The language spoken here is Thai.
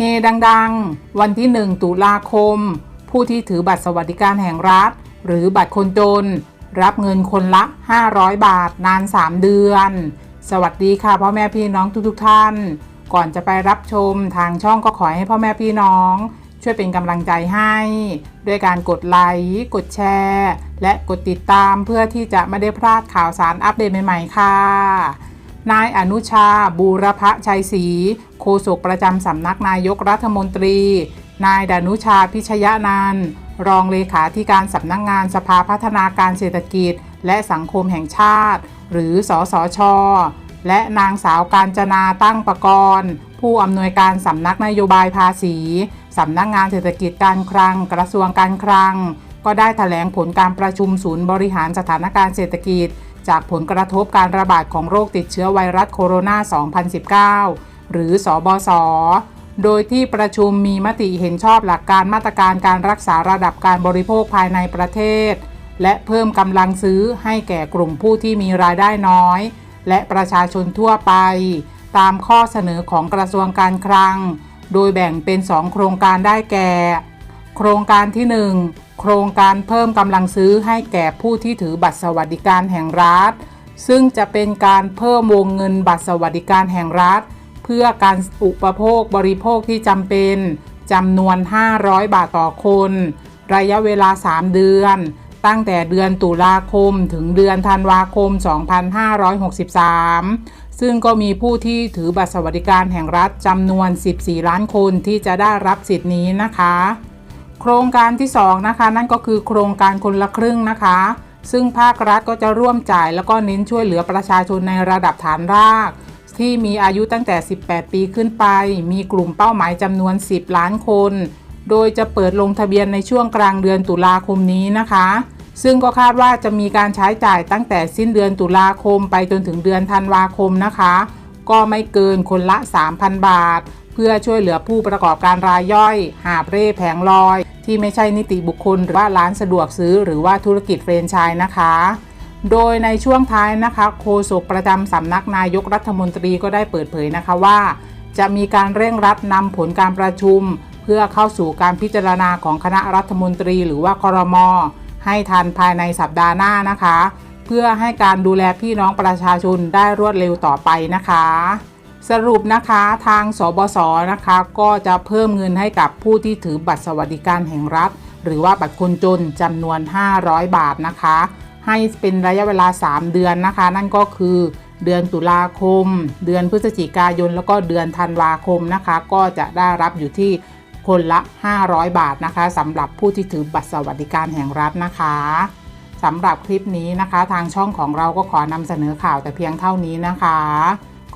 เฮดังๆ วันที่ 1 ตุลาคม ผู้ที่ถือบัตรสวัสดิการแห่งรัฐ หรือบัตรคนจน รับเงินคนละ 500 บาทนาน 3 เดือน สวัสดีค่ะพ่อแม่พี่น้องทุกๆท่าน ก่อนจะไปรับชมทางช่องก็ขอให้พ่อแม่พี่น้อง ช่วยเป็นกำลังใจให้ ด้วยการกดไลค์กดแชร์ และกดติดตามเพื่อที่จะไม่ได้พลาดข่าวสารอัปเดตใหม่ๆค่ะ นายอนุชา บูรพชัยศรีโฆษกประจำสำนักนายกรัฐมนตรี นายดานุชาพิชยนันรองเลขาธิการสำนักงานสภาพัฒนาการเศรษฐกิจ และสังคมแห่งชาติ หรือสสชและนางสาวการจนาตั้งประกรณ์ผู้อำนวยการสำนักนโยบายภาษีสำนักงานเศรษฐกิจการคลัง กระทรวงการคลัง ก็ได้แถลงผลการประชุมศูนย์บริหารสถานการณ์เศรษฐกิจ จากผลกระทบการระบาดของโรคติดเชื้อไวรัสโคโรนา 2019 หรือสอบศโดยที่ประชุมมีมติเห็นชอบหลักการมาตรการการรักษาระดับการบริโภคภายในประเทศ และเพิ่มกำลังซื้อให้แก่กลุ่มผู้ที่มีรายได้น้อย และประชาชนทั่วไป ตามข้อเสนอของกระทรวงการคลัง โดยแบ่งเป็น 2 โครงการได้แก่ โครงการที่ 1 โครงการเพิ่มกำลังซื้อให้แก่ผู้ที่ถือบัตรสวัสดิการแห่งรัฐ ซึ่งจะเป็นการเพิ่มวงเงินบัตรสวัสดิการแห่งรัฐ เพื่อการอุปโภคบริโภคที่จำเป็นจำนวน 500 บาทต่อคน ระยะเวลา 3 เดือน ตั้งแต่เดือนตุลาคมถึงเดือนธันวาคม 2563 ซึ่งก็มีผู้ที่ถือบัตรสวัสดิการแห่งรัฐจำนวน 14 ล้านคนที่จะได้รับสิทธินี้นะคะ โครงการที่ 2 นะคะ นั่นก็คือโครงการคนละครึ่งนะคะ ซึ่งภาครัฐก็จะร่วมจ่ายแล้วก็เน้นช่วยเหลือประชาชนในระดับฐานราก ที่มีอายุตั้งแต่ 18 ปีขึ้นไป มีกลุ่มเป้าหมายจำนวน 10 ล้านคน โดยจะเปิดลงทะเบียนในช่วงกลางเดือนตุลาคมนี้นะคะ ซึ่งก็คาดว่าจะมีการใช้จ่ายตั้งแต่สิ้นเดือนตุลาคมไปจนถึงเดือนธันวาคมนะคะ ก็ไม่เกินคนละ 3,000 บาทเพื่อช่วยเหลือผู้ประกอบการรายย่อย หาบเร่แผงลอย ที่ไม่ใช่นิติบุคคล หรือว่าร้านสะดวกซื้อ หรือว่าธุรกิจเฟรนไชส์นะคะ โดยในช่วงท้ายนะคะ โฆษกประจำสำนักนายกรัฐมนตรีก็ได้เปิดเผยนะคะว่า จะมีการเร่งรัดนำผลการประชุม เพื่อเข้าสู่การพิจารณาของคณะรัฐมนตรี หรือว่าครม ให้ทันภายในสัปดาห์หน้านะคะ เพื่อให้การดูแลพี่น้องประชาชนได้รวดเร็วต่อไปนะคะ สรุปนะคะทางสบศนะคะ ก็จะเพิ่มเงินให้กับผู้ที่ถือบัตรสวัสดิการแห่งรัฐ หรือว่าบัตรคนจนจำนวน 500 บาทนะคะ ให้เป็นระยะเวลา 3 เดือนนะคะ นั่นก็คือเดือนตุลาคม เดือนพฤศจิกายน แล้วก็เดือนธันวาคมนะคะ ก็จะได้รับอยู่ที่คนละ 500 บาทนะคะสำหรับผู้ที่ถือบัตรสวัสดิการแห่งรัฐนะคะสำหรับคลิปนี้นะคะ ทางช่องของเราก็ขอนำเสนอข่าวแต่เพียงเท่านี้นะคะ